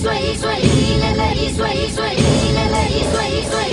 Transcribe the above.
一岁一岁一嘞嘞一岁一岁一嘞嘞一岁一岁。